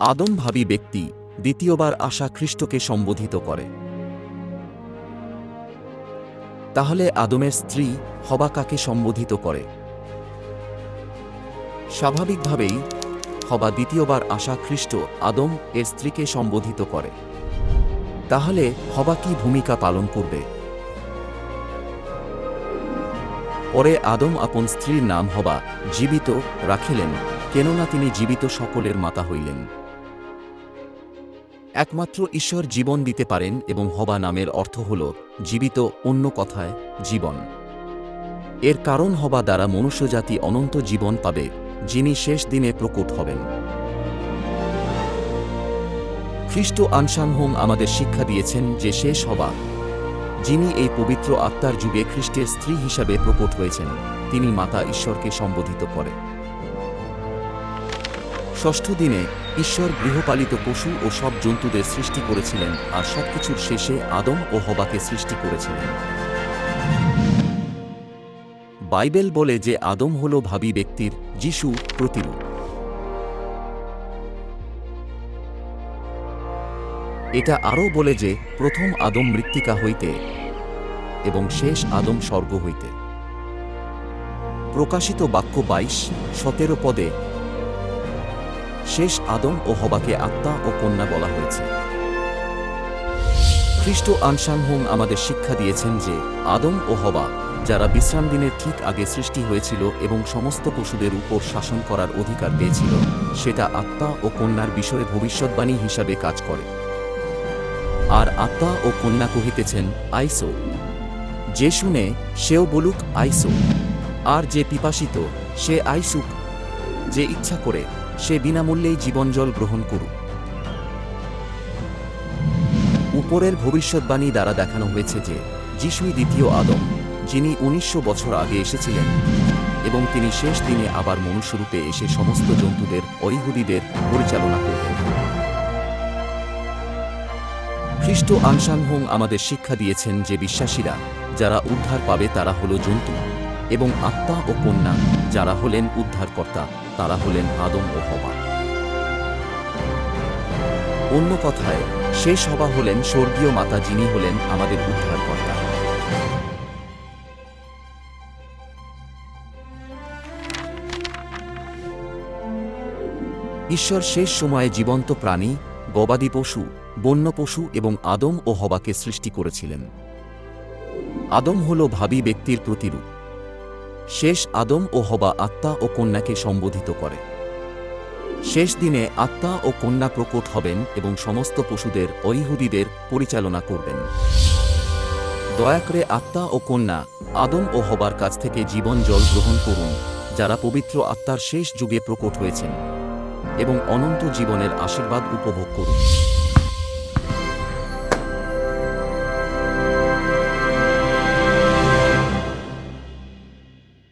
আদম ভাবী ব্যক্তি দ্বিতীয়বার আসা খ্রিস্টকে সম্বোধিত করে। তাহলে আদমের স্ত্রী হবা কাকে সম্বোধিত করে? স্বাভাবিকভাবেই হবা দ্বিতীয়বার আসা খ্রিস্ট আদম এর স্ত্রীকে সম্বোধিত করে। তাহলে হবা কি ভূমিকা পালন করবে? পরে আদম আপন স্ত্রীর নাম হবা জীবিত রাখিলেন, কেননা তিনি জীবিত সকলের মাতা হইলেন। একমাত্র ঈশ্বর জীবন দিতে পারেন এবং হবা নামের অর্থ হল জীবিত অন্য কথায় জীবন। এর কারণ হবা দ্বারা মনুষ্যজাতি অনন্ত জীবন পাবে, যিনি শেষ দিনে প্রকট হবেন। খ্রিস্ট আনসানহোম আমাদের শিক্ষা দিয়েছেন যে শেষ হবা, যিনি এই পবিত্র আত্মার যুগে খ্রিস্টের স্ত্রী হিসাবে প্রকট হয়েছেন, তিনি মাতা ঈশ্বরকে সম্বোধিত করে। ষষ্ঠ দিনে ঈশ্বর গৃহপালিত পশু ও সব জন্তুদের সৃষ্টি করেছিলেন আর সবকিছুর শেষে আদম ও হবাকে সৃষ্টি করেছিলেন। বাইবেল বলে যে আদম হল ভাবি ব্যক্তির যিশু প্রতিরূপ। এটা আরও বলে যে প্রথম আদম মৃত্তিকা হইতে এবং শেষ আদম স্বর্গ হইতে। প্রকাশিত বাক্য বাইশ, সতেরো পদে শেষ আদম ও হবাকে আত্মা ও কন্যা বলা হয়েছে। খ্রিস্ট আনসানহোম আমাদের শিক্ষা দিয়েছেন যে আদম ও হবা, যারা বিশ্রাম দিনের ঠিক আগে সৃষ্টি হয়েছিল এবং সমস্ত পশুদের উপর শাসন করার অধিকার পেয়েছিল, সেটা আত্মা ও কন্যার বিষয়ে ভবিষ্যৎবাণী হিসাবে কাজ করে। আর আত্মা ও কন্যা কহিতেছেন, আইসো। যে শুনে সেও বলুক, আইসো। আর যে পিপাসিত, সে আইসুক, যে ইচ্ছা করে। সে বিনামূল্যেই জীবনজল গ্রহণ করুক। উপরের ভবিষ্যৎবাণী দ্বারা দেখানো হয়েছে যে, যিশুই দ্বিতীয় আদম, যিনি উনিশশো বছর আগে এসেছিলেন এবং তিনি শেষ দিনে আবার মনুষ্যরূপে এসে সমস্ত জন্তুদের অইহুদীদের পরিচালনা করবেন। খ্রিস্ট আনসানহোং আমাদের শিক্ষা দিয়েছেন যে বিশ্বাসীরা, যারা উদ্ধার পাবে তারা হল জন্তু। এবং আত্মা ও কন্যা, যারা হলেন উদ্ধারকর্তা, তারা হলেন আদম ও হবা অন্য কথায় শেষ হবা হলেন স্বর্গীয় মাতা যিনি হলেন আমাদের উদ্ধারকর্তা। ঈশ্বর শেষ সময়ে জীবন্ত প্রাণী, গবাদি পশু, বন্য পশু এবং আদম ও হবাকে সৃষ্টি করেছিলেন। আদম হল ভাবী ব্যক্তির প্রতিরূপ। শেষ আদম ও হবা আত্মা ও কন্যাকে সম্বোধিত করে। শেষ দিনে আত্মা ও কন্যা প্রকট হবেন এবং সমস্ত পশুদের অইহুদীদের পরিচালনা করবেন। দয়া করে আত্মা ও কন্যা আদম ও হবার কাছ থেকে জীবন জল গ্রহণ করুন, যারা পবিত্র আত্মার শেষ যুগে প্রকট হয়েছেন, এবং অনন্ত জীবনের আশীর্বাদ উপভোগ করুন।